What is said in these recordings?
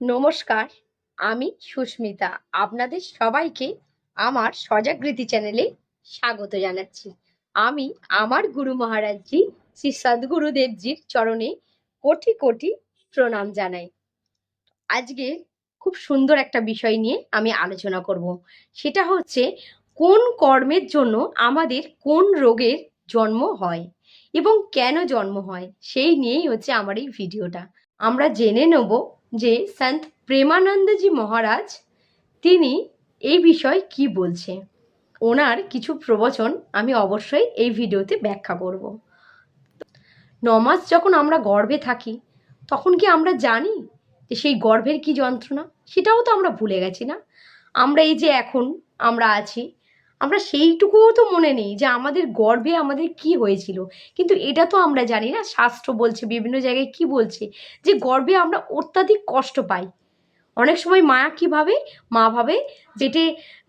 নমস্কার, আমি সুস্মিতা। আপনাদের সবাইকে আমার সজাগৃতি চ্যানেলে স্বাগত জানাচ্ছি। আমি আমার গুরু মহারাজজি শ্রী সদ্গুরুদেবজির চরণে কোটি কোটি প্রণাম জানাই। আজকে খুব সুন্দর একটা বিষয় নিয়ে আমি আলোচনা করব। সেটা হচ্ছে, কোন কর্মের জন্য আমাদের কোন রোগের জন্ম হয় এবং কেন জন্ম হয়? সেই নিয়েই হচ্ছে আমার এই ভিডিওটা। আমরা জেনে নেব যে সন্ত প্রেমানন্দজি মহারাজ, তিনি এই বিষয়ে কি বলছে? ওনার কিছু প্রবচন আমি অবশ্যই এই ভিডিওতে ব্যাখ্যা করব। নমাস যখন আমরা গর্ভে থাকি, তখন কি আমরা জানি যে সেই গর্ভের কি যন্ত্রণা? সেটাও তো আমরা ভুলে গেছি না। আমরা এই যে এখন আমরা আছি আমরা সেইটুকুও তো মনে নেই যে আমাদের গর্বে আমাদের কি হয়েছিল। কিন্তু এটা তো আমরা জানি না, শাস্ত্র বলছে, বিভিন্ন জায়গায় কি বলছে যে গর্বে আমরা অত্যাধিক কষ্ট পাই। অনেক সময় মা কী ভাবে? মা ভাবে যেটে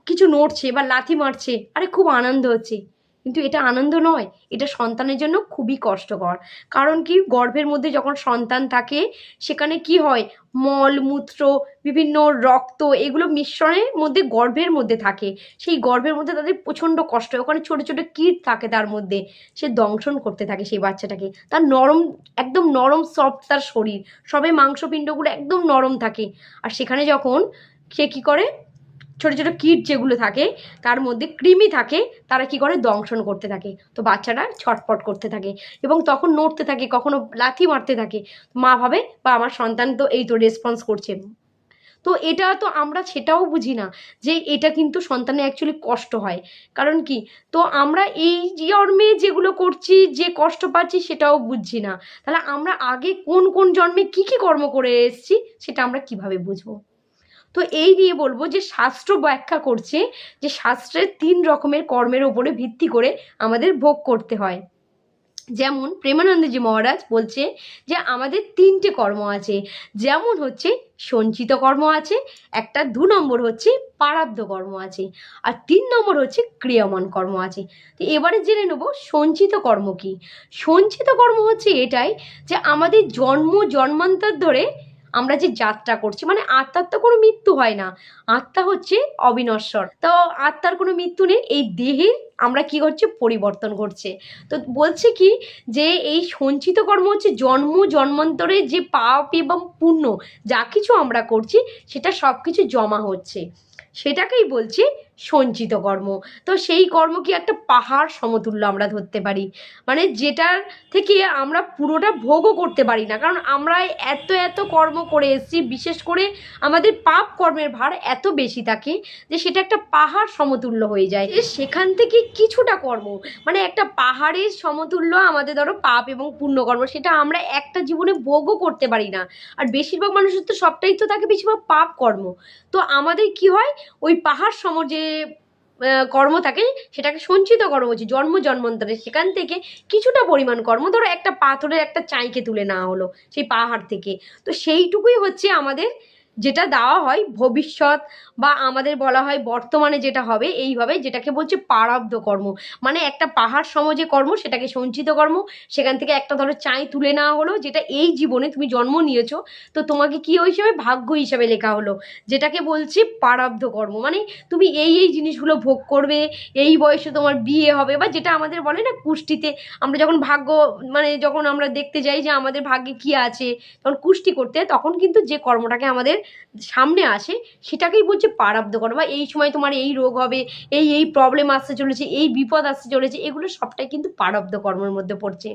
কিছু নড়ছে বা লাথি মারছে, আরে খুব আনন্দ হচ্ছে। কিন্তু এটা আনন্দ নয়, এটা সন্তানের জন্য খুবই কষ্টকর। কারণ কি? গর্ভের মধ্যে যখন সন্তান থাকে, সেখানে কি হয়? মল, মূত্র, বিভিন্ন রক্ত এগুলো মিশ্রণের মধ্যে গর্ভের মধ্যে থাকে। সেই গর্ভের মধ্যে তাদের প্রচণ্ড কষ্ট হয়। ওখানে ছোটো ছোটো কীট থাকে তার মধ্যে। সে দংশন করতে থাকে সেই বাচ্চাটাকে। তার নরম, একদম নরম সফট তার শরীর। সবে মাংসপিণ্ডগুলো একদম নরম থাকে। আর সেখানে যখন সে কী করে? ছোটো ছোটো কীট যেগুলো থাকে, তার মধ্যে কৃমি থাকে, তারা কি করে? দংশন করতে থাকে। তো বাচ্চারা ছটপট করতে থাকে এবং তখন নড়তে থাকে, কখনো লাথি মারতে থাকে। মা ভাবে, বা আমার সন্তান তো এই তো রেসপন্স করছে। তো এটা তো আমরা সেটাও বুঝি না যে এটা কিন্তু সন্তানের অ্যাকচুয়ালি কষ্ট হয়। কারণ কি? তো আমরা এই জন্মে যেগুলো করছি, যে কষ্ট পাচ্ছি সেটাও বুঝছি না। তাহলে আমরা আগে কোন কোন জন্মে কি কি কর্ম করে এসেছি, সেটা আমরা কীভাবে বুঝব? তো এই নিয়ে বলব যে শাস্ত্র ব্যাখ্যা করছে যে শাস্ত্রের তিন রকমের কর্মের ওপরে ভিত্তি করে আমাদের ভোগ করতে হয়। যেমন প্রেমানন্দজি মহারাজ বলছে যে আমাদের তিনটে কর্ম আছে। যেমন হচ্ছে সঞ্চিত কর্ম আছে, একটা দু নম্বর হচ্ছে পারাব্ধ কর্ম আছে, আর তিন নম্বর হচ্ছে ক্রিয়মান কর্ম আছে। তো এবারে জেনে নেব সঞ্চিত কর্ম কি। সঞ্চিত কর্ম হচ্ছে এটাই যে আমাদের জন্ম জন্মান্তর ধরে আমরা যে যাত্রা করছি মানে আত্মার তো কোনো মৃত্যু হয় না। আত্মা হচ্ছে অবিনশ্বর। তো আত্মার কোনো মৃত্যু নেই, এই দেহের আমরা কি করছি? পরিবর্তন ঘটছে। তো বলছে কি যে এই সঞ্চিত কর্ম হচ্ছে জন্ম, জন্মান্তরে যে পাপ এবং পুণ্য, যা কিছু আমরা করছি, সেটা সব কিছু জমা হচ্ছে। সেটাকেই বলছে সঞ্চিত কর্ম। তো সেই কর্ম কি একটা পাহাড় সমতুল্য আমরা ধরতে পারি? মানে যেটার থেকে আমরা পুরোটা ভোগও করতে পারি না। কারণ আমরা এত এত কর্ম করে এসেছি, বিশেষ করে আমাদের পাপ কর্মের ভার এত বেশি থাকে যে সেটা একটা পাহাড় সমতুল্য হয়ে যায়। সেখান থেকে কিছুটা কর্ম মানে একটা পাহাড়ের সমতুল্য আমাদের ধরো পাপ এবং পুণ্যকর্ম, সেটা আমরা একটা জীবনে ভোগও করতে পারি না। আর বেশিরভাগ মানুষের তো সবটাই তো থাকে বেশিরভাগ পাপ কর্ম। তো আমাদের কি হয়? ওই পাহাড় সম যে কর্ম থাকে, সেটাকে সঞ্চিত কর্ম হচ্ছে জন্ম জন্মান্তরে। সেখান থেকে কিছুটা পরিমাণ কর্ম, ধরো একটা পাথরের একটা চাইকে তুলে নেওয়া হলো, সেই পাহাড় থেকে। তো সেইটুকুই হচ্ছে আমাদের যেটা দেওয়া হয় ভবিষ্যৎ বা আমাদের বলা হয় বর্তমানে যেটা হবে, এইভাবে যেটাকে বলছে পারাব্ধ কর্ম। মানে একটা পাহাড় সম যে কর্ম, সেটাকে সঞ্চিত কর্ম। সেখান থেকে একটা ধরো চাই তুলে নেওয়া হলো, যেটা এই জীবনে তুমি জন্ম নিয়েছো। তো তোমাকে কী হিসেবে ভাগ্য হিসাবে লেখা হলো? যেটাকে বলছে পারাব্ধ কর্ম। মানে তুমি এই এই জিনিসগুলো ভোগ করবে, এই বয়সে তোমার বিয়ে হবে বা যেটা আমাদের বলে না কুষ্টিতে, আমরা যখন ভাগ্য মানে যখন আমরা দেখতে যাই যে আমাদের ভাগ্যে কী আছে, তখন কুষ্টি করতে, তখন কিন্তু যে কর্মটাকে আমাদের সামনে আসে, সেটাকেই বলছে পারাব্দ করা বা এই সময় তোমার এই রোগ হবে, এই এই প্রবলেম আসতে চলেছে, এই বিপদ আসতে চলেছে, এগুলো সবটাই কিন্তু পারাব্দ কর্মের মধ্যে পড়ছে।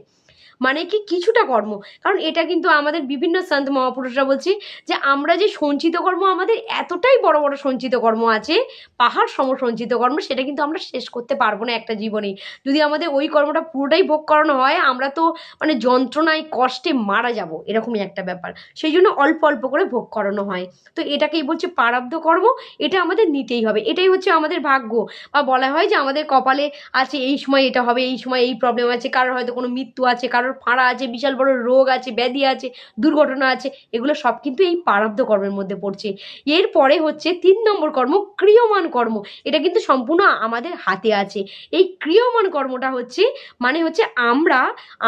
মানে কি কিছুটা কর্ম। কারণ এটা কিন্তু আমাদের বিভিন্ন সন্ত মহাপুরুষরা বলছি যে, আমরা যে সঞ্চিত কর্ম, আমাদের এতটাই বড় বড় সঞ্চিত কর্ম আছে, পাহাড় সম সঞ্চিত কর্ম, সেটা কিন্তু আমরা শেষ করতে পারব না একটা জীবনে। যদি আমাদের ওই কর্মটা পুরোটাই ভোগ করানো হয়, আমরা তো মানে যন্ত্রণায় কষ্টে মারা যাব, এরকমই একটা ব্যাপার। সেই জন্য অল্প অল্প করে ভোগ করানো হয়। তো এটাকেই বলছে পারাব্ধ কর্ম, এটা আমাদের নিতেই হবে। এটাই হচ্ছে আমাদের ভাগ্য। বা বলা হয় যে, আমাদের কপালে আছে এই সময় এটা হবে, এই সময় এই প্রবলেম আছে, কারোর হয়তো কোনো মৃত্যু আছে, কারোর ফাঁড়া আছে, বিশাল বড় রোগ আছে, ব্যাধি আছে, দুর্ঘটনা আছে, এগুলো সব কিন্তু এই পারাব্ধ কর্মের মধ্যে পড়ছে। এরপরে হচ্ছে তিন নম্বর কর্ম, ক্রিয়মান কর্ম। এটা কিন্তু সম্পূর্ণ আমাদের হাতে আছে। এই ক্রিয়মান কর্মটা হচ্ছে মানে হচ্ছে আমরা,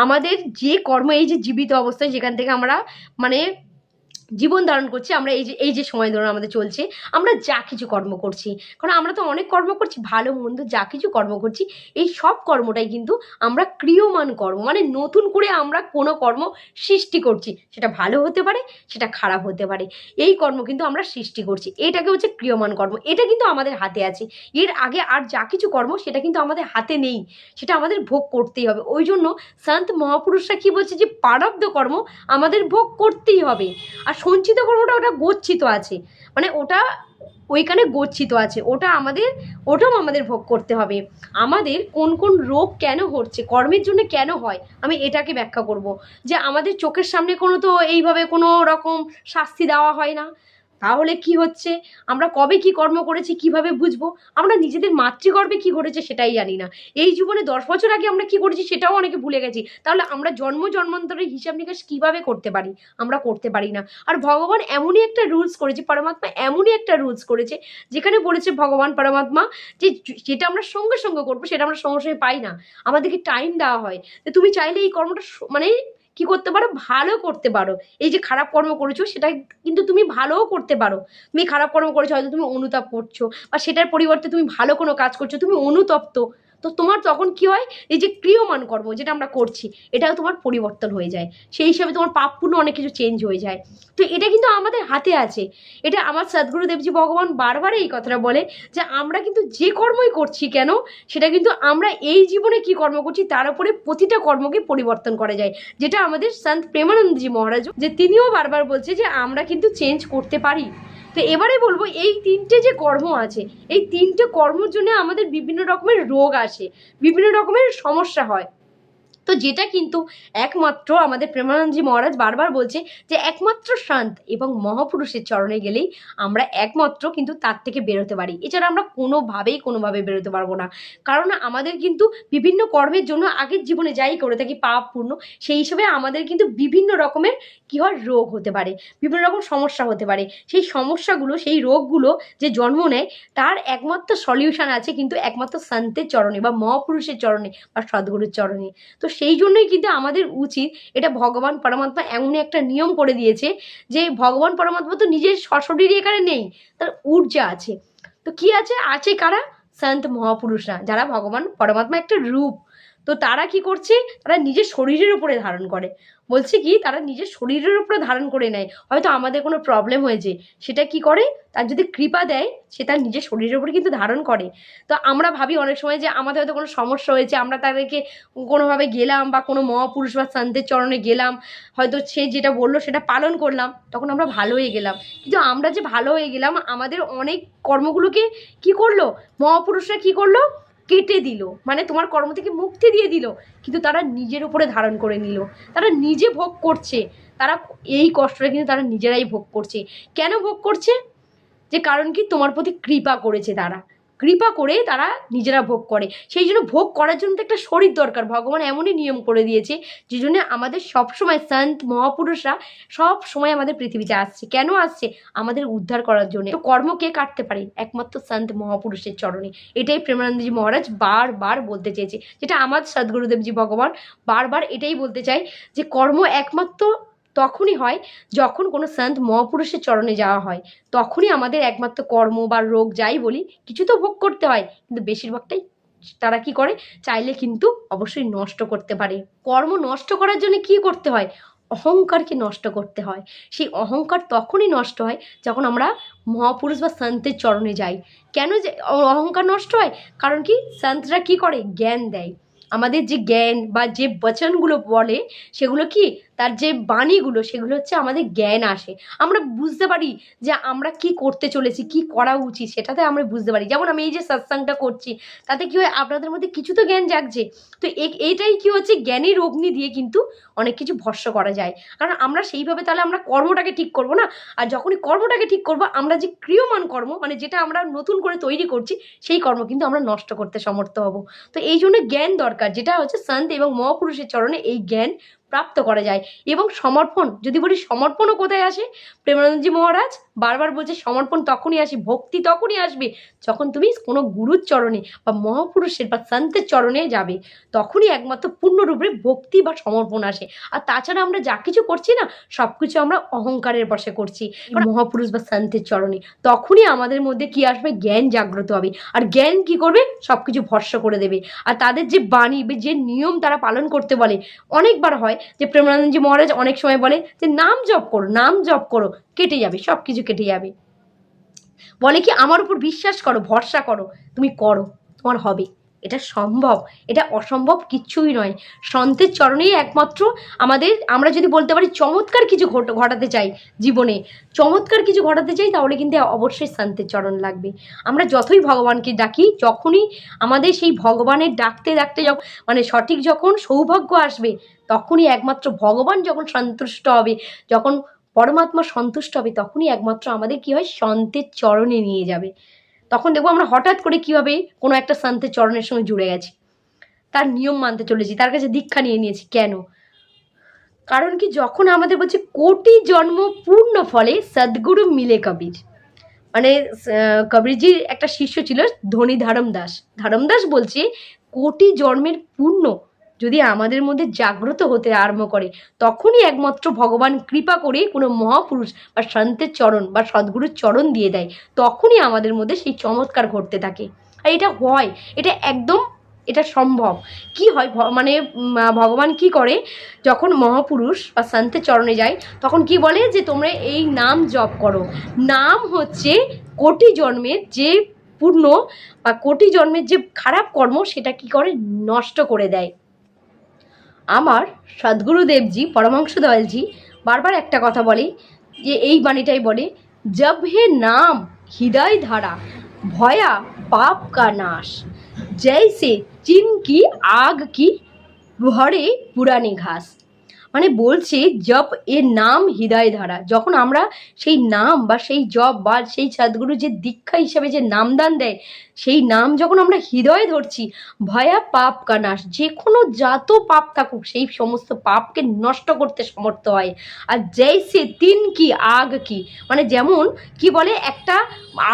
আমাদের যে কর্ম, এই যে জীবিত অবস্থায় যেখান থেকে আমরা মানে জীবন ধারণ করছি, আমরা এই যে এই যে সময় ধরুন আমাদের চলছে, আমরা যা কিছু কর্ম করছি। কারণ আমরা তো অনেক কর্ম করছি, ভালো, মন্দ যা কিছু কর্ম করছি, এই সব কর্মটাই কিন্তু আমরা ক্রিয়মান কর্ম মানে নতুন করে আমরা কোনো কর্ম সৃষ্টি করছি। সেটা ভালো হতে পারে, সেটা খারাপ হতে পারে। এই কর্ম কিন্তু আমরা সৃষ্টি করছি। এটাকে হচ্ছে ক্রিয়মান কর্ম। এটা কিন্তু আমাদের হাতে আছে। এর আগে আর যা কিছু কর্ম, সেটা কিন্তু আমাদের হাতে নেই। সেটা আমাদের ভোগ করতেই হবে। ওই জন্য সন্ত মহাপুরুষরা কি বলছে যে পারব্ধ কর্ম আমাদের ভোগ করতেই হবে। আর সঞ্চিত কর্মটা ওটা গচ্ছিত আছে। মানে ওটা ওইখানে গচ্ছিত আছে। ওটা আমাদের, ওটাও আমাদের ভোগ করতে হবে। আমাদের কোন কোন রোগ কেন হচ্ছে, কর্মের জন্য কেন হয়, আমি এটাকে ব্যাখ্যা করব। যে আমাদের চোখের সামনে কোনো তো এইভাবে কোনো রকম শাস্তি দেওয়া হয় না। তাহলে কি হচ্ছে? আমরা কবে কি কর্ম করেছি, কীভাবে বুঝব? আমরা নিজেদের মাতৃগর্ভে কি ঘটেছে সেটাই জানি না। এই জীবনে দশ বছর আগে আমরা কি করেছি সেটাও অনেকে ভুলে গেছি। তাহলে আমরা জন্ম জন্মান্তরের হিসাব নিকাশ কীভাবে করতে পারি? আমরা করতে পারি না। আর ভগবান এমনই একটা রুলস করেছে, পরমাত্মা এমনই একটা রুলস করেছে, যেখানে বলেছে ভগবান, পরমাত্মা যে যেটা আমরা সঙ্গে সঙ্গে করব, সেটা আমরা সঙ্গে সঙ্গে পাই না। আমাদেরকে টাইম দেওয়া হয়। তুমি চাইলে এই কর্মটা মানে কি করতে পারো? ভালো করতে পারো। এই যে খারাপ কর্ম করেছ, সেটা কিন্তু তুমি ভালোও করতে পারো। তুমি খারাপ কর্ম করেছ, হয়তো তুমি অনুতাপ করছ, বা সেটার পরিবর্তে তুমি ভালো কোনো কাজ করছ, তুমি অনুতপ্ত। তো তোমার তখন কি হয়? এই যে ক্রিয়মান কর্ম যেটা আমরা করছি, এটাও তোমার পরিবর্তন হয়ে যায়। সেই হিসাবে তোমার পাপ পুণ্য অনেক কিছু চেঞ্জ হয়ে যায়। তো এটা কিন্তু আমাদের হাতে আছে। এটা আমার সদ্গুরু দেবজি ভগবান বারবার এই কথাটা বলে যে আমরা কিন্তু যে কর্মই করছি কেন, সেটা কিন্তু আমরা এই জীবনে কি কর্ম করছি, তার উপরে প্রতিটা কর্মকে পরিবর্তন করা যায়। যেটা আমাদের সন্ত প্রেমানন্দজি মহারাজ যে তিনিও বারবার বলছে যে আমরা কিন্তু চেঞ্জ করতে পারি। তো এবারে বলব, এই তিনটে যে কর্ম আছে, এই তিনটে কর্মর জন্য আমাদের বিভিন্ন রকমের রোগ আসে, বিভিন্ন রকমের সমস্যা হয়। তো যেটা কিন্তু একমাত্র আমাদের প্রেমানন্দজি মহারাজ বারবার বলছে যে একমাত্র শান্ত এবং মহাপুরুষের চরণে গেলেই আমরা একমাত্র কিন্তু তার থেকে বেরোতে পারি। এছাড়া আমরা কোনোভাবেই কোনোভাবে বেরোতে পারব না। কারণ আমাদের কিন্তু বিভিন্ন কর্মের জন্য আগের জীবনে যাই করে থাকি পাপ পূর্ণ সেই হিসেবে আমাদের কিন্তু বিভিন্ন রকমের কী হয় রোগ হতে পারে, বিভিন্ন রকম সমস্যা হতে পারে। সেই সমস্যাগুলো, সেই রোগগুলো যে জন্ম নেয়, তার একমাত্র সলিউশন আছে কিন্তু একমাত্র সন্তের চরণে বা মহাপুরুষের চরণে বা সদ্গুরুর চরণে। তো সেই জন্যই কিন্তু আমাদের উচিত এটা ভগবান পরমাত্মা এমনই একটা নিয়ম করে দিয়েছে যে ভগবান পরমাত্মা তো নিজের সশরীর এখানে নেই, তার ঊর্জা আছে। তো কি আছে? আছে কারা? সন্ত মহাপুরুষরা, যারা ভগবান পরমাত্মা একটা রূপ। তো তারা কি করছে? তারা নিজের শরীরের উপরে ধারণ করে। বলছে কি, তারা নিজের শরীরের উপরে ধারণ করে নেয়। হয়তো আমাদের কোনো প্রবলেম হয়েছে। সেটা কি করে? তার যদি কৃপা দেয়, সে তার নিজের শরীরের উপরে কিন্তু ধারণ করে। তো আমরা ভাবি অনেক সময় যে আমাদের হয়তো কোনো সমস্যা হয়েছে, আমরা তাদেরকে কোনোভাবে গেলাম বা কোনো মহাপুরুষ বা সন্তের চরণে গেলাম। হয়তো সে যেটা বলল সেটা পালন করলাম, তখন আমরা ভালো হয়ে গেলাম। কিন্তু আমরা যে ভালো হয়ে গেলাম, আমাদের অনেক কর্মগুলোকে কি করল? মহাপুরুষরা কি করল? কেটে দিল। মানে তোমার কর্ম থেকে মুক্তি দিয়ে দিল। কিন্তু তারা নিজের উপরে ধারণ করে নিল। তারা নিজে ভোগ করছে। তারা এই কষ্টটা কিন্তু তারা নিজেরাই ভোগ করছে। কেন ভোগ করছে? যে কারণ কি? তোমার প্রতি কৃপা করেছে তারা। কৃপা করে তারা নিজেরা ভোগ করে। সেই জন্য ভোগ করার জন্য তো একটা শরীর দরকার। ভগবান এমনই নিয়ম করে দিয়েছে যে জন্য আমাদের সবসময় সন্ত, মহাপুরুষরা সব সময় আমাদের পৃথিবীতে আসছে। কেন আসছে? আমাদের উদ্ধার করার জন্য। তো কর্ম কে কাটতে পারে? একমাত্র সন্ত, মহাপুরুষের চরণে। এটাই প্রেমানন্দজি মহারাজ বারবার বলতে চেয়েছে। যেটা আমার সদ্গুরুদেবজি ভগবান বারবার এটাই বলতে চাই যে কর্ম একমাত্র তখনই হয় যখন কোনো সন্ত মহাপুরুষের চরণে যাওয়া হয়। তখনই আমাদের একমাত্র কর্ম বা রোগ যাই বলি, কিছু তো ভোগ করতে হয়। কিন্তু বেশিরভাগটাই তারা কি করে? চাইলে কিন্তু অবশ্যই নষ্ট করতে পারে। কর্ম নষ্ট করার জন্য কি করতে হয়? অহংকারকে নষ্ট করতে হয়। সেই অহংকার তখনই নষ্ট হয় যখন আমরা মহাপুরুষ বা সন্তের চরণে যাই। কেন যে অহংকার নষ্ট হয়? কারণ কি? সন্তরা কি করে? জ্ঞান দেয়। আমাদের যে জ্ঞান বা যে বচনগুলো বলে, সেগুলো কি? তার যে বাণীগুলো, সেগুলো হচ্ছে আমাদের জ্ঞান আসে। আমরা বুঝতে পারি যে আমরা কি করতে চলেছি, কি করা উচিত, সেটাতে আমরা বুঝতে পারি। যেমন আমি এই যে সৎসাংটা করছি, তাতে কি হয়, আপনাদের মধ্যে কিছু তো জ্ঞান জাগছে। তো এইটাই কি হচ্ছে, জ্ঞানের অগ্নি দিয়ে কিন্তু অনেক কিছু ভস্য করা যায়। কারণ আমরা সেইভাবে তাহলে আমরা কর্মটাকে ঠিক করব না? আর যখনই কর্মটাকে ঠিক করব, আমরা যে ক্রিয়মান কর্ম মানে যেটা আমরা নতুন করে তৈরি করছি, সেই কর্ম কিন্তু আমরা নষ্ট করতে সমর্থ হব। তো এই জন্য জ্ঞান দরকার, যেটা হচ্ছে সন্ত এবং মহাপুরুষের চরণে এই জ্ঞান প্রাপ্ত করা যায়। এবং সমর্পণ যদি বলি সমর্পণও কোথায় আসে? প্রেমানন্দজি মহারাজ বারবার বলছে, সমর্পণ তখনই আসে ভক্তি তখনই আসবে যখন তুমি কোনো গুরুর চরণে বা মহাপুরুষের বা সন্তের চরণে যাবে। তখনই একমাত্র পূর্ণরূপে ভক্তি বা সমর্পণ আসে। আর তাছাড়া আমরা যা কিছু করছি না সব কিছু আমরা অহংকারের বসে করছি। মহাপুরুষ বা সন্তের চরণে তখনই আমাদের মধ্যে কি আসবে? জ্ঞান জাগ্রত হবে। আর জ্ঞান কি করবে? সব কিছু ভস্য করে দেবে। আর তাদের যে বাণী বা যে নিয়ম তারা পালন করতে বলে, অনেকবার হয় যে প্রেমানন্দজি মহারাজ অনেক সময় বলে যে, নাম জপ করো, নাম জপ করো। কেটে যাবে সব কিছু কেটে যাবে। বলে কি, আমার উপর বিশ্বাস করো, ভরসা করো, তুমি করো, তোমার হবে। এটা সম্ভব, এটা অসম্ভব কিচ্ছুই নয়। সন্তের চরণেই একমাত্র আমাদের, আমরা যদি বলতে পারি, চমৎকার কিছু ঘট- ঘটাতে চাই জীবনে। চমৎকার কিছু ঘটাতে চাই, তাহলে কিন্তু অবশ্যই শান্তের চরণ লাগবে। আমরা যতই ভগবানকে ডাকি, যখনই আমাদের সেই ভগবানের ডাকতে ডাকতে যখন মানে সঠিক যখন সৌভাগ্য আসবে, তখনই একমাত্র ভগবান যখন সন্তুষ্ট হবে, যখন পরমাত্মা সন্তুষ্ট হবে, তখনই একমাত্র আমাদের কি হয়? সন্তের চরণে নিয়ে যাবে। তখন দেখব আমরা হঠাৎ করে কীভাবে কোনো একটা সন্তের চরণের সঙ্গে জুড়ে গেছি। তার নিয়ম মানতে চলেছি, তার কাছে দীক্ষা নিয়ে নিয়েছি। কেন? কারণ কি, যখন আমাদের বলছে কোটি জন্ম পূর্ণ ফলে সদ্গুরু মিলে কবির। মানে কবিরজির একটা শিষ্য ছিল ধনী ধারম দাস। ধারম দাস বলছে কোটি জন্মের পূর্ণ যদি আমাদের মধ্যে জাগ্রত হতে আরম্ভ করে, তখনই একমাত্র ভগবান কৃপা করে কোনো মহাপুরুষ বা সন্তের চরণ বা সদ্গুরুর চরণ দিয়ে দেয়, তখনই আমাদের মধ্যে সেই চমৎকার ঘটতে থাকে। আর এটা হয়, এটা একদম, এটা সম্ভব। কি হয় মানে ভগবান কি করে, যখন মহাপুরুষ বা সন্তের চরণে যায়, তখন কি বলে যে, তোমরা এই নাম জপ করো। নাম হচ্ছে কোটি জন্মের যে পূর্ণ বা কোটি জন্মের যে খারাপ কর্ম, সেটা কি করে নষ্ট করে দেয়। আমার সদ্গুরুদেবজি পরমাংশ দয়ালজি বারবার একটা কথা বলে যে এই বাণীটাই বলে জব হে নাম হৃদয় ধারা, ভয়া পাপ কা নাশ। জয় সে চিন কি আগ কি ভরে পুরানি ঘাস। মানে বলছে, জপ এর নাম হৃদয় ধারা। যখন আমরা সেই নাম বা সেই জপ বা সেই সদ্গুরু যে দীক্ষা হিসাবে যে নামদান দেয়, সেই নাম যখন আমরা হৃদয়ে ধরছি, ভয়া পাপ কানাস যে কোনো জাত পাপ থাকুক, সেই সমস্ত পাপকে নষ্ট করতে সমর্থ হয়। আর জৈসে তিন কি, আগ কি? মানে যেমন, কি বলে? একটা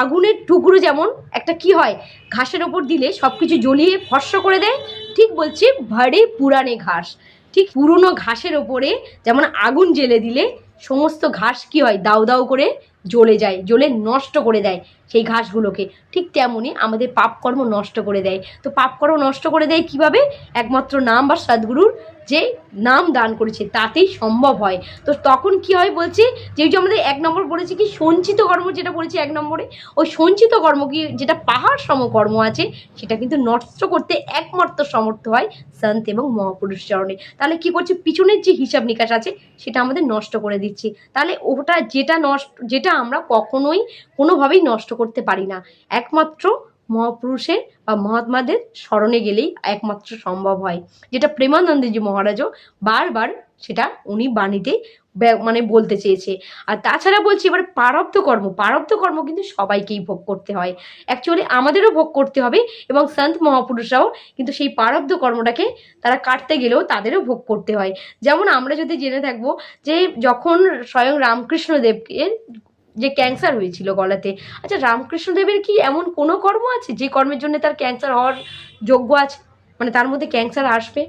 আগুনের টুকরো যেমন, একটা কি হয়? ঘাসের ওপর দিলে সব কিছু জ্বলিয়ে ভস্য করে দেয়, ঠিক বলছি ভাড়ে পুরানে ঘাস। ঠিক পুরনো ঘাসের ওপরে যেমন আগুন জ্বেলে দিলে সমস্ত ঘাস কি হয়, দাউ দাউ করে জ্বলে যায়, জ্বলে নষ্ট করে দেয় সেই ঘাসগুলোকে। ঠিক তেমনই আমাদের পাপকর্ম নষ্ট করে দেয়। তো পাপকর্ম নষ্ট করে দেয় কীভাবে? একমাত্র নাম বা সদ্গুরুর যে নাম দান করেছে, তাতেই সম্ভব হয়। তো তখন কি হয় বলছে, যে যে আমাদের এক নম্বর বলেছে কি, সঞ্চিত কর্ম যেটা বলেছি এক নম্বরে, ওই সঞ্চিত কর্ম কি, যেটা পাহাড় সম কর্ম আছে, সেটা কিন্তু নষ্ট করতে একমাত্র সমর্থ হয় সন্ত এবং মহাপুরুষ চরণে। তাহলে কি করছে, পিছনের যে হিসাব নিকাশ আছে, সেটা আমাদের নষ্ট করে দিচ্ছে। তাহলে ওটা যেটা নষ্ট, যেটা আমরা কখনোই কোনোভাবেই নষ্ট করতে পারি না। একমাত্র মহাপুরুষের বা মহাত্মাদের স্মরণে গেলেই একমাত্র সম্ভব হয়। যেটা প্রেমানন্দজি মহারাজও বারবার সেটা উনি বাণীতে মানে বলতে চেয়েছে। আর তাছাড়া বলছি এবার পারব্ধ কর্ম। পারব্ধ কর্ম কিন্তু সবাইকেই ভোগ করতে হয়। অ্যাকচুয়ালি আমাদেরও ভোগ করতে হবে এবং সন্ত মহাপুরুষরাও কিন্তু সেই পারব্ধ কর্মটাকে তারা কাটতে গেলেও তাদেরও ভোগ করতে হয়। যেমন আমরা যদি জেনে থাকব যে যখন স্বয়ং রামকৃষ্ণদেবকে যে ক্যান্সার হয়েছিল গলাতে। আচ্ছা রামকৃষ্ণদেবের কি এমন কোনো কর্ম আছে? যে কর্মের জন্য তার ক্যান্সার হওয়ার যোগ্য আছে? মানে তার মধ্যে ক্যান্সার আসবে?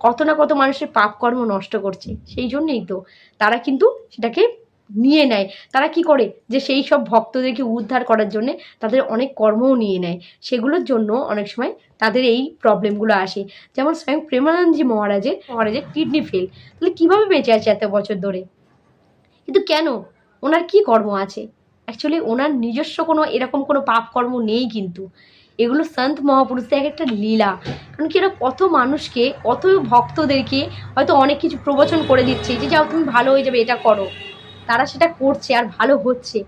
কত না কত মানুষের পাপ কর্ম নষ্ট করছে। সেই জন্যই তো তারা কিন্তু সেটাকে নিয়ে নেয়। তারা কি করে? যে সেই সব ভক্তদেরকে উদ্ধার করার জন্য তাদের অনেক কর্মও নিয়ে নেয়। সেগুলোর জন্য অনেক সময় তাদের এই প্রবলেমগুলো আসে। যেমন স্বয়ং প্রেমানন্দজি মহারাজের মহারাজের কিডনি ফেল। তাহলে কীভাবে বেঁচে আছে এত বছর ধরে? কিন্তু কেন? ওনার কি কর্ম আছে? অ্যাকচুয়ালি ওনার নিজস্ব কোনো এরকম কোনো পাপ কর্ম নেই কিন্তু। এগুলো সন্ত মহাপুরুষদের এক একটা লীলা। কারণ কি, এরা কত মানুষকে, কত ভক্তদেরকে হয়তো অনেক কিছু প্রবচন করে দিচ্ছে যে, যাও তুমি ভালো হয়ে যাবে, এটা করো। তারা সেটা করছে আর ভালো হচ্ছে।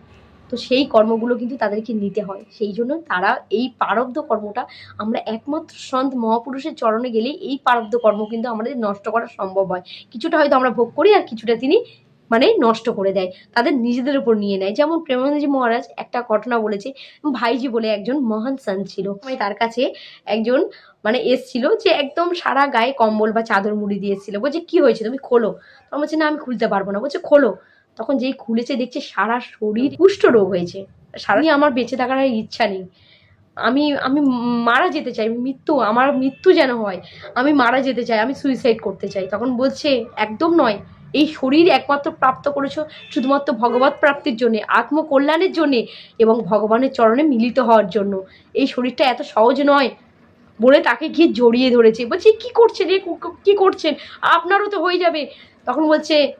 তো সেই কর্মগুলো কিন্তু তাদেরকে নিতে হয়। সেই জন্য তারা এই পারব্ধ কর্মটা, আমরা একমাত্র সন্ত মহাপুরুষের চরণে গেলেই এই পারব্ধ কর্ম কিন্তু আমাদের নষ্ট করা সম্ভব হয়। কিছুটা হয়তো আমরা ভোগ করি আর কিছুটা তিনি মানে নষ্ট করে দেয়, তাদের নিজেদের উপর নিয়ে নেয়। যেমন প্রেমানন্দজি মহারাজ একটা ঘটনা বলেছে, ভাইজি বলে একজন মহান সন্ত ছিল। মানে তার কাছে একজন মানে এসছিল যে একদম সারা গায়ে কম্বল বা চাদর মুড়ি দিয়েছিল বলছে, কি হয়েছে? তুমি খোলো। তখন বলছে, না, আমি খুলতে পারব না। বলছে, খোলো। তখন যেই খুলেছে, দেখছে সারা শরীর কুষ্ঠ রোগ হয়েছে। সারাই আমার বেঁচে থাকার ইচ্ছা নেই। আমি আমি মারা যেতে চাই, মৃত্যু, আমার মৃত্যু যেন হয়, আমি মারা যেতে চাই, আমি সুইসাইড করতে চাই। তখন বলছে, একদম নয়। এই শরীর একমাত্র প্রাপ্ত করেছ, শুধুমাত্র ভগবত প্রাপ্তির জন্যে, আত্মকল্যাণের জন্যে এবং ভগবানের চরণে মিলিত হওয়ার জন্য। এই শরীরটা এত সহজ নয়। বলে তাকে গিয়ে জড়িয়ে ধরেছে। বলছে, কি করছেন রে? কি করছেন? আপনারও তো হয়ে যাবে। তখন বলছে,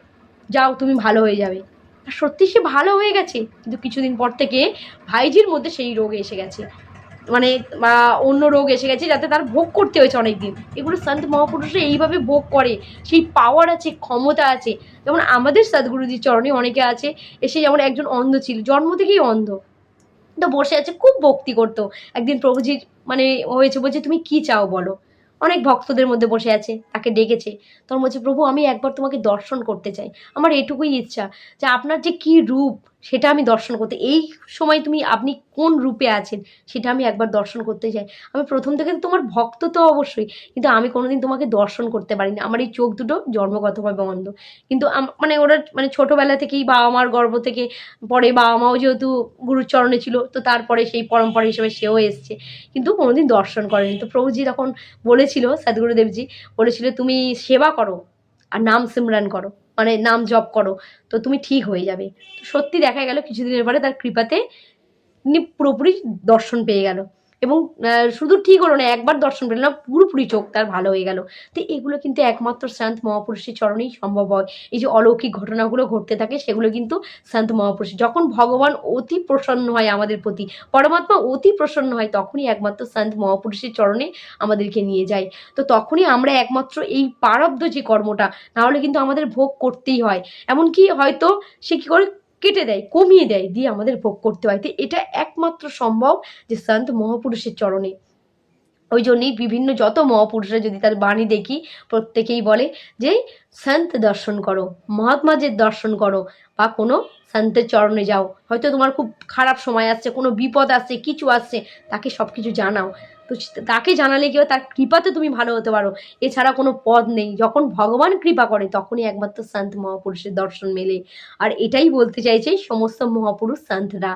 যাও, তুমি ভালো হয়ে যাবে। সত্যি সে ভালো হয়ে গেছে। কিন্তু কিছুদিন পর থেকে ভাইজির মধ্যে সেই রোগ এসে গেছে। মানে অন্য রোগ এসে গেছে যাতে তার ভোগ করতে হয়েছে অনেক দিন এগুলো সন্ত মহাপুরুষরা এইভাবে ভোগ করে। সেই পাওয়ার আছে, ক্ষমতা আছে। যেমন আমাদের সদ্গুরুজির চরণে অনেকে আছে, এসে যেমন একজন অন্ধ ছিল, জন্ম থেকেই অন্ধ। তো বসে আছে, খুব ভক্তি করতো। একদিন প্রভুজির মানে হয়েছে বলছে, তুমি কি চাও বলো? অনেক ভক্তদের মধ্যে বসে আছে, তাকে ডেকেছে। তখন বলছে, প্রভু, আমি একবার তোমাকে দর্শন করতে চাই। আমার এটুকুই ইচ্ছা যে আপনার যে কি রূপ সেটা আমি দর্শন করতে, এই সময় তুমি, আপনি কোন রূপে আছেন সেটা আমি একবার দর্শন করতে চাই। আমি প্রথম থেকে তোমার ভক্ত তো অবশ্যই, কিন্তু আমি কোনোদিন তোমাকে দর্শন করতে পারিনি। আমার এই চোখ দুটো জন্মগতভাবে অন্ধ কিন্তু মানে ওরা মানে ছোটোবেলা থেকেই বাবা মার গর্ভ থেকে, পরে বাবা মাও যেহেতু গুরুচরণে ছিল, তো তারপরে সেই পরম্পরা হিসেবে সেও এসছে। কিন্তু কোনোদিন দর্শন করেনি। তো প্রভুজি তখন বলেছিল, সদ্গুরুদেবজি বলেছিল, তুমি সেবা করো আর নাম সিমরান করো। মানে নাম জপ করো, তো তুমি ঠিক হয়ে যাবে। তো সত্যি দেখা গেল, কিছুদিনের পরে তার কৃপাতে পুরোপুরি দর্শন পেয়ে গেল। এবং শুধু ঠিক হলো না, একবার দর্শন পেল না পুরোপুরি চোখ তার ভালো হয়ে গেল। তো এগুলো কিন্তু একমাত্র শান্ত মহাপুরুষের চরণেই সম্ভব হয়। এই যে অলৌকিক ঘটনাগুলো ঘটতে থাকে, সেগুলো কিন্তু শান্ত মহাপুরুষ। যখন ভগবান অতি প্রসন্ন হয় আমাদের প্রতি, পরমাত্মা অতি প্রসন্ন হয়, তখনই একমাত্র শান্ত মহাপুরুষের চরণে আমাদেরকে নিয়ে যায়। তো তখনই আমরা একমাত্র এই পারব্ধ যে কর্মটা, নাহলে কিন্তু আমাদের ভোগ করতেই হয়। এমনকি হয়তো সে কী করে কেটে দেয়, কমিয়ে দেয়, দিয়ে আমাদের ভোগ করতে হয়। তো এটা একমাত্র সম্ভব যে সন্ত মহাপুরুষের চরণে। ওই জন্যই বিভিন্ন যত মহাপুরুষরা যদি তার বাণী দেখি, প্রত্যেকেই বলে যে, সন্ত দর্শন করো মহাত্মাদের দর্শন করো, বা কোনো সন্তের চরণে যাও। হয়তো তোমার খুব খারাপ সময় আসছে, কোনো বিপদ আসছে, কিছু আসছে, তাকে সব কিছু জানাও। তো তাকে জানালে কি তার কৃপাতে তুমি ভালো হতে পারো। এছাড়া কোনো পদ নেই। যখন ভগবান কৃপা করে, তখনই একমাত্র সন্ত মহাপুরুষের দর্শন মেলে। আর এটাই বলতে চাইছে সমস্ত মহাপুরুষ সন্তরা।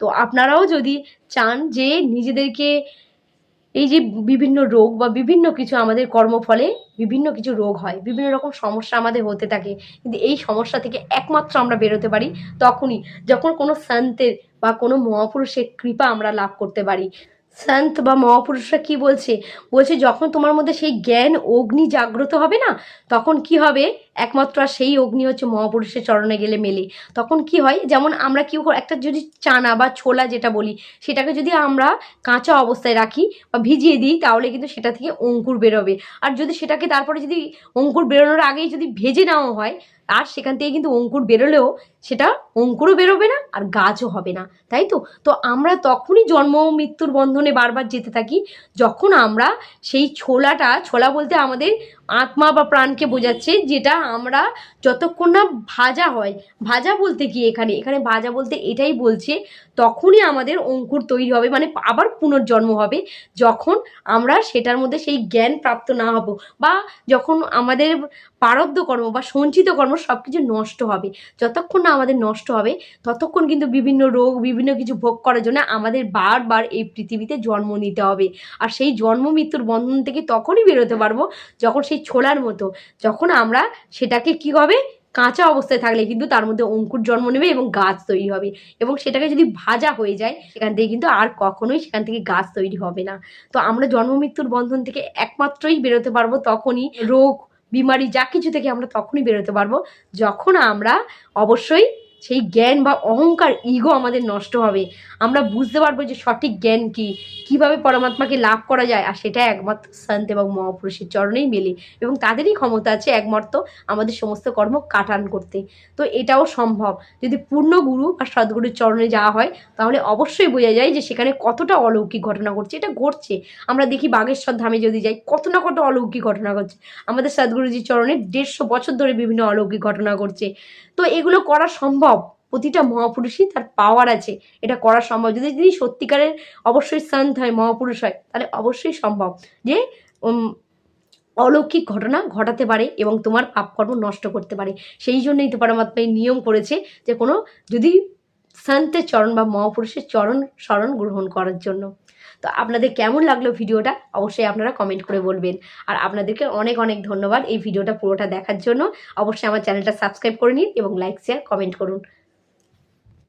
তো আপনারাও যদি চান যে নিজেদেরকে এই যে বিভিন্ন রোগ বা বিভিন্ন কিছু আমাদের কর্মফলে বিভিন্ন কিছু রোগ হয়, বিভিন্ন রকম সমস্যা আমাদের হতে থাকে, কিন্তু এই সমস্যা থেকে একমাত্র আমরা বেরোতে পারি তখনই, যখন কোনো সন্তের বা কোনো মহাপুরুষের কৃপা আমরা লাভ করতে পারি। সন্ত বা মহাপুরুষরা কি বলছে? বলছে যখন তোমার মধ্যে সেই জ্ঞান, অগ্নি জাগ্রত হবে না, তখন কি হবে? একমাত্র আর সেই অগ্নি হচ্ছে মহাপুরুষের চরণে গেলে মেলে। তখন কি হয়? যেমন আমরা কি একটা যদি চানা বা ছোলা যেটা বলি, সেটাকে যদি আমরা কাঁচা অবস্থায় রাখি বা ভিজিয়ে দিই, তাহলে কিন্তু সেটা থেকে অঙ্কুর বেরোবে। আর যদি সেটাকে তারপরে যদি অঙ্কুর বেরোনোর আগেই যদি ভেজে নেওয়া হয়, আর সেখান থেকে কিন্তু অঙ্কুর বেরোলেও সেটা অঙ্কুরও বেরোবে না, আর গাছও হবে না। তাই তো? তো আমরা তখনই জন্ম মৃত্যুর বন্ধনে বারবার যেতে থাকি, যখন আমরা সেই ছোলাটা, ছোলা বলতে আমাদের আত্মা বা প্রাণকে বোঝাচ্ছে, যেটা আমরা যতক্ষণ না ভাজা হয় ভাজা বলতে কি এখানে? এখানে ভাজা বলতে এটাই বলছে তখনই আমাদের অঙ্কুর তৈরি হবে মানে আবার পুনর্জন্ম হবে, যখন আমরা সেটার মধ্যে সেই জ্ঞান প্রাপ্ত না হব বা যখন আমাদের পারব্ধ কর্ম বা সঞ্চিত কর্ম সব কিছু নষ্ট হবে। যতক্ষণ না আমাদের নষ্ট হবে, ততক্ষণ কিন্তু বিভিন্ন রোগ, বিভিন্ন কিছু ভোগ করার জন্য আমাদের বারবার এই পৃথিবীতে জন্ম নিতে হবে। আর সেই জন্ম মৃত্যুর বন্ধন থেকে তখনই বেরোতে পারব, যখন সেই ছোলার মতো, যখন আমরা সেটাকে কি হবে? কাঁচা অবস্থায় থাকলে কিন্তু তার মধ্যে অঙ্কুর জন্ম নেবে এবং গাছ তৈরি হবে। এবং সেটাকে যদি ভাজা হয়ে যায়, সেখান থেকে কিন্তু আর কখনোই সেখান থেকে গাছ তৈরি হবে না। তো আমরা জন্ম মৃত্যুর বন্ধন থেকে একমাত্রই বেরোতে পারব তখনই। রোগ, বিমারি যা কিছু থেকে আমরা তখনই বেরোতে পারব, যখন আমরা অবশ্যই সেই জ্ঞান বা অহংকার ইগো আমাদের নষ্ট হবে। আমরা বুঝতে পারব যে সঠিক জ্ঞান কি, কীভাবে পরমাত্মাকে লাভ করা যায়, আর সেটা একমাত্র সন্ত এবং মহাপুরুষের চরণেই মেলে এবং তাদেরই ক্ষমতা আছে একমাত্র আমাদের সমস্ত কর্ম কাটান করতে। তো এটাও সম্ভব। যদি পূর্ণ গুরু বা সদ্গুরুর চরণে যাওয়া হয়, তাহলে অবশ্যই বোঝা যায় যে সেখানে কতটা অলৌকিক ঘটনা ঘটছে। এটা ঘটছে। আমরা দেখি বাগেশ্বর ধামে যদি যাই, কত না কত অলৌকিক ঘটনা ঘটছে। আমাদের সদ্গুরুজির চরণে দেড়শো বছর ধরে বিভিন্ন অলৌকিক ঘটনা ঘটছে। তো এগুলো করা সম্ভব প্রতিটা মহাপুরুষই তার পাওয়ার আছে। এটা করা সম্ভব। যদি তিনি সত্যিকারের অবশ্যই সন্ত হয়, মহাপুরুষ হয়, তাহলে অবশ্যই সম্ভব যে অলৌকিক ঘটনা ঘটাতে পারে এবং তোমার পাপকর্ম নষ্ট করতে পারে। সেই জন্যই তো পরমাত্মা নিয়ম করেছে যে, কোনো, যদি সন্তের চরণ বা মহাপুরুষের চরণ স্মরণ গ্রহণ করার জন্য। তো আপনাদের কেমন লাগল ভিডিওটা? অবশ্যই আপনারা কমেন্ট করে বলবেন। আর আপনাদেরকে অনেক অনেক ধন্যবাদ এই ভিডিওটা পুরোটা দেখার জন্য। অবশ্যই আমার চ্যানেলটা সাবস্ক্রাইব করে নিন এবং লাইক শেয়ার কমেন্ট করুন।